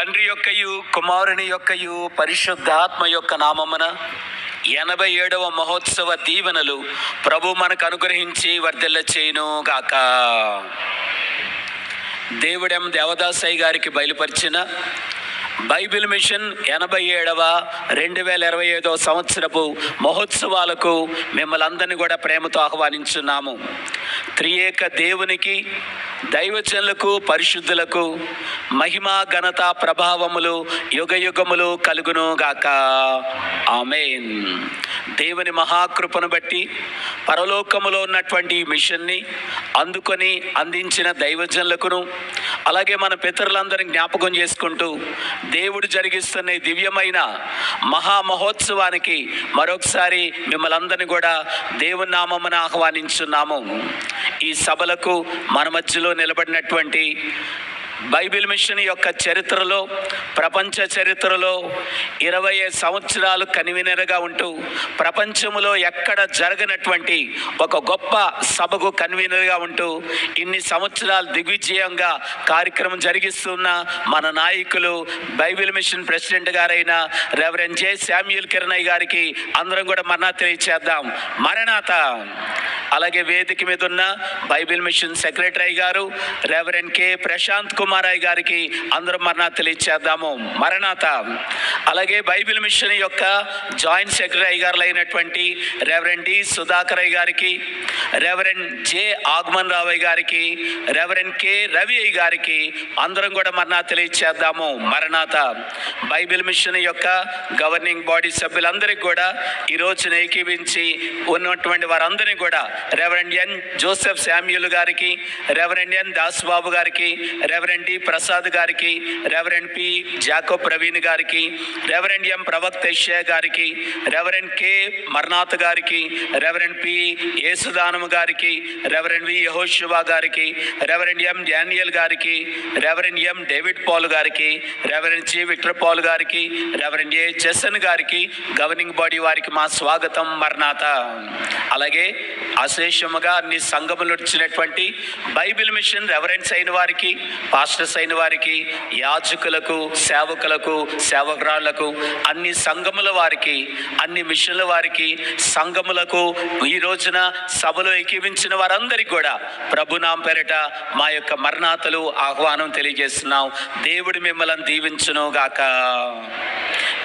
తండ్రి యొక్కయు కుమారుని యొక్కయు పరిశుద్ధాత్మ యొక్క నామమున ఎనభై ఏడవ మహోత్సవ దీవెనలు ప్రభు మనకు అనుగ్రహించి వర్ధిల్ల చేయును గాక. దేవుడెం దేవదాసయ్య గారికి బయలుపరిచిన బైబిల్ మిషన్ ఎనభై ఏడవ రెండు వేల ఇరవై ఐదవ సంవత్సరపు మహోత్సవాలకు మిమ్మల్ని అందరినీ కూడా ప్రేమతో ఆహ్వానించున్నాము. త్రియేక దేవునికి దైవజనులకు పరిశుద్ధులకు మహిమ ఘనత ప్రభావములు యుగ యుగములు కలుగును గాక ఆమెన్. దేవుని మహాకృపను బట్టి పరలోకములో ఉన్నటువంటి మిషన్ని అందుకొని అందించిన దైవజనులకును అలాగే మన పితరులందరిని జ్ఞాపకం చేసుకుంటూ దేవుడు జరిగిస్తున్న దివ్యమైన మహా మహోత్సవానికి మరొకసారి మిమ్మల్ని అందరినీ కూడా దేవుని నామమున ఆహ్వానించున్నాము. ఈ సభలకు మన మధ్యలో నిలబడినటువంటి బైబిల్ మిషన్ యొక్క చరిత్రలో ప్రపంచ చరిత్రలో ఇరవై సంవత్సరాలు కన్వీనర్గా ఉంటూ ప్రపంచంలో ఎక్కడ జరగనటువంటి ఒక గొప్ప సభకు కన్వీనర్గా ఉంటూ ఇన్ని సంవత్సరాలు దిగ్విజయంగా కార్యక్రమం జరిగిస్తున్న మన నాయకులు బైబిల్ మిషన్ ప్రెసిడెంట్ గారైన రెవరెండ్ జే. శామ్యూల్ కిరణయ్య గారికి అందరం కూడా మరణా తెలియచేద్దాం. మరణాత అలాగే వేదిక మీద ఉన్న బైబిల్ మిషన్ సెక్రటరీ గారు రెవరెండ్ కె. ప్రశాంత్ కుమార్ రాయ్ గారికి అందరం మరణాత తెలియచేద్దాము మరణాత. అలాగే బైబిల్ మిషన్ యొక్క జాయింట్ సెక్రటరీ గారు అయినటువంటి రెవరెండ్ డి. సుధాకర్ అయ్య గారికి రెవరెండ్ జె. ఆగ్మన్ రావయ్య గారికి రెవరెండ్ కె. రవి అయ్య గారికి అందరం కూడా మరణా తెలియచేద్దాము మరణాత. బైబిల్ మిషన్ యొక్క గవర్నింగ్ బాడీ సభ్యులందరికీ కూడా ఈ ఏకీవించి ఉన్నటువంటి వారందరినీ కూడా రెవరెండ్ ఎన్ జోసెఫ్ శామ్యుల్ గారికి రెవరెండ్ ఎన్ దాస్ బాబు గారికి రెవరెండ్ డి ప్రసాద్ గారికి రెవరెండ్ పి జాకో ప్రవీణ్ గారికి రెవరెండ్ ఎం ప్రవక్త యెషయా గారికి రెవరెండ్ కె మర్నాథ్ గారికి రెవరెండ్ పి యేసుదానము గారికి రెవరెండ్ వి యహోశివా గారికి రెవరెండ్ ఎం డానియల్ గారికి రెవరెండ్ ఎం డేవిడ్ పాల్ గారికి రెవరెండ్ జి విక్టర్ పాల్ గారికి రెవరెండ్ ఏ జసన్ గారికి గవర్నింగ్ బాడీ వారికి మా స్వాగతం మర్నాథ అలాగే అశేషముగా అన్ని సంఘములు వచ్చినటువంటి బైబిల్ మిషన్ రెవరెన్స్ అయిన వారికి పాస్టర్స్ అయిన వారికి యాజకులకు సేవకులకు సేవకురాళ్ళకు అన్ని సంఘముల వారికి అన్ని మిషన్ల వారికి సంఘములకు ఈ రోజున సభలో ఎక్కివించిన వారందరికీ కూడా ప్రభునాం పేరిట మా యొక్క మరణాతలు ఆహ్వానం తెలియజేస్తున్నాం దేవుడు మిమ్మల్ని దీవించును గాక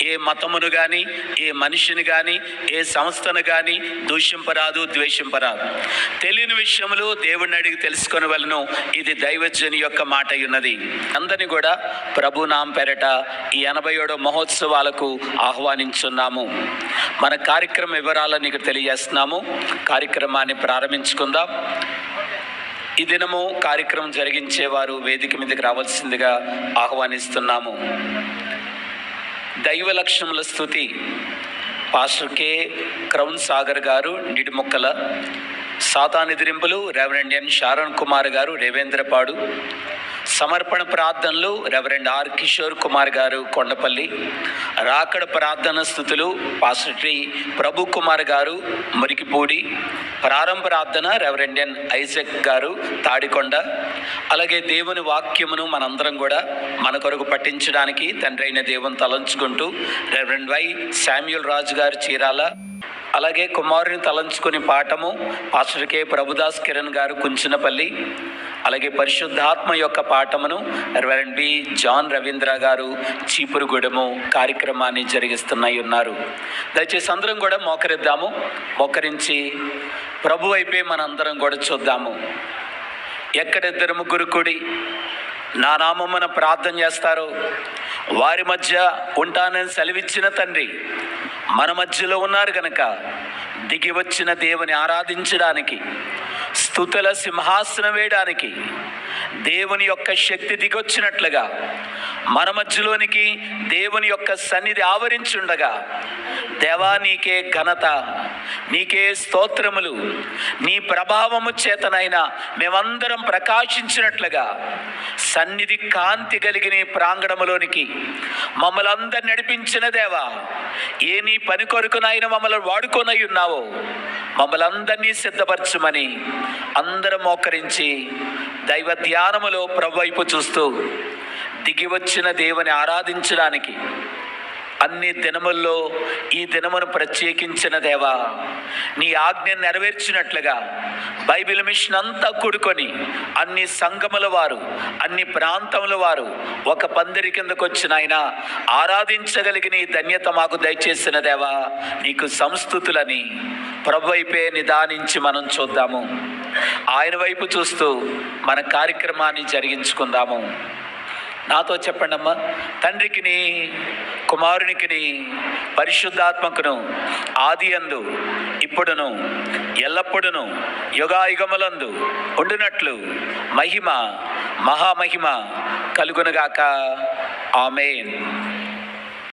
ఏ మతమును కానీ ఏ మనిషిని కానీ ఏ సంస్థను కానీ దూషింపరాదు ద్వేషింపరాదు. తెలియని విషయములు దేవుణ్ణి అడిగి తెలుసుకొని వలను ఇది దైవజని యొక్క మాట ఉన్నది అందరిని కూడా ప్రభు నాం పెరట ఈ ఎనభై ఏడో మహోత్సవాలకు ఆహ్వానించున్నాము. మన కార్యక్రమ వివరాలను ఇక్కడ తెలియజేస్తున్నాము. కార్యక్రమాన్ని ప్రారంభించుకుందాం. ఈ దినము కార్యక్రమం జరిగించేవారు వేదిక మీదకి రావాల్సిందిగా ఆహ్వానిస్తున్నాము. దైవ లక్ష్యముల స్థుతి. Pastor K. క్రౌన్ సాగర్ గారు నిడిముక్కల సాతానిదిరింపులు రెవరెండ్ ఎన్ శారణ్ కుమార్ గారు రేవేంద్రపాడు సమర్పణ ప్రార్థనలు రెవరెండ్ ఆర్ కిషోర్ కుమార్ గారు కొండపల్లి రాకడ ప్రార్థన స్థుతులు పాస్టర్ శ్రీ ప్రభు కుమార్ గారు మురికిపూడి ప్రారంభ ప్రార్థన రెవరెండ్ ఎన్ ఐజక్ గారు తాడికొండ అలాగే దేవుని వాక్యమును మనందరం కూడా మన కొరకు పఠించడానికి తండ్రి అయిన దేవుని తలంచుకుంటూ reverend Y Samuel Raju garu Chirala అలాగే కుమారుని తలంచుకుని పాఠము పాస్టర్ కె ప్రభుదాస్ కిరణ్ గారు కుంచినపల్లి అలాగే పరిశుద్ధాత్మ యొక్క పాఠమును రెవరెండ్ బి జాన్ రవీంద్ర గారు చీపురుగూడెము కార్యక్రమాన్ని జరిగిస్తున్నాయి ఉన్నారు. దయచేసి అందరం కూడా మోకరిద్దాము. మోకరించి ప్రభు వైపే మనందరం కూడా చూద్దాము. ఎక్కడిద్దరు ముగ్గురు కూడి నా నామమున ప్రార్థన చేస్తారో? వారి మధ్య ఉంటానని సెలవిచ్చిన తండ్రి మన మధ్యలో ఉన్నారు కనుక దిగి వచ్చిన దేవుని ఆరాధించడానికి స్థుతుల సింహాసనం వేయడానికి దేవుని యొక్క శక్తి దిగొచ్చినట్లుగా మన మధ్యలోనికి దేవుని యొక్క సన్నిధి ఆవరించుండగా దేవా నీకే ఘనత నీకే స్తోత్రములు నీ ప్రభావము చేతనైనా మేమందరం ప్రకాశించినట్లుగా సన్నిధి కాంతి కలిగిన ప్రాంగణములోనికి మమ్మల్ని అందరు నడిపించిన దేవా ఏ నీ పని కొరకునైనా మమ్మల్ని వాడుకొనై ఉన్నావో మమ్మల్ని అందరినీ సిద్ధపరచుమని అందరం మోకరించి దైవ ధ్యానములో ప్రవైపు చూస్తూ దిగి వచ్చిన దేవుని ఆరాధించడానికి అన్ని దినముల్లో ఈ దినమును ప్రత్యేకించిన దేవా నీ ఆజ్ఞ నెరవేర్చినట్లుగా బైబిల్ మిషన్ అంతా కూడుకొని అన్ని సంఘముల వారు అన్ని ప్రాంతముల వారు ఒక పందిరి కిందకు వచ్చిన ఆయన ఆరాధించగలిగిన ఈ ధన్యత మాకు దయచేసిన దేవా నీకు సంస్థుతులని. ప్రభు వైపే నిదానించి మనం చూద్దాము. ఆయన వైపు చూస్తూ మన కార్యక్రమాన్ని జరిగించుకుందాము. నాతో చెప్పండి అమ్మా తండ్రికిని కుమారునికిని పరిశుద్ధాత్మకును ఆది అందు ఇప్పుడును ఎల్లప్పుడును యుగాయుగములందు ఉండునట్లు మహిమ మహామహిమ కలుగునుగాక. ఆమెన్.